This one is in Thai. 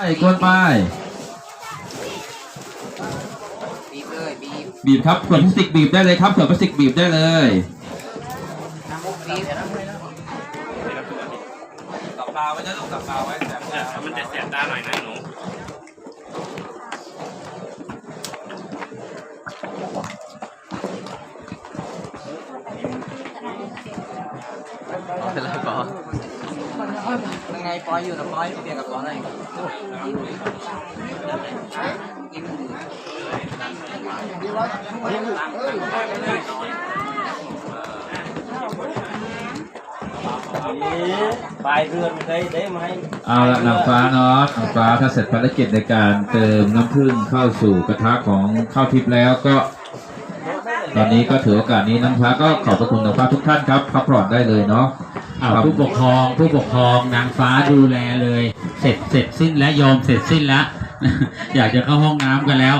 ไปกวนไปบีบเลยบีบบีบครับขวดพลาสติกบีบได้เลยครับขวดพลาสติกบีบได้เลยน้ำมุกบีบตับปลาไว้นะลูกตับปลาไว้แสบเออมันจะเสียตาหน่อยนะหนู เป็นไรปอยังไงปอยอยู่นะปอยเปลี่ยนกับปอหน่อยปลายเรือนเคยได้มาให้เอาละนางฟ้าเนาะนางฟ้าถ้าเสร็จภารกิจในการเติมน้ำผึ้งเข้าสู่กระทะของข้าวทิพย์แล้วก็ ตอนนี้ก็ถือโอกาสนี้น้ำฟ้าก็ขอบพระคุณนางฟ้าทุกท่านครับพักผ่อนได้เลยเนาะอ้าวผู้ปกครองผู้ปกครองนางฟ้าดูแลเลย เสร็จเสร็จสิ้นแล้วโยมเสร็จสิ้นแล้ว อยากจะเข้าห้องน้ำกันแล้ว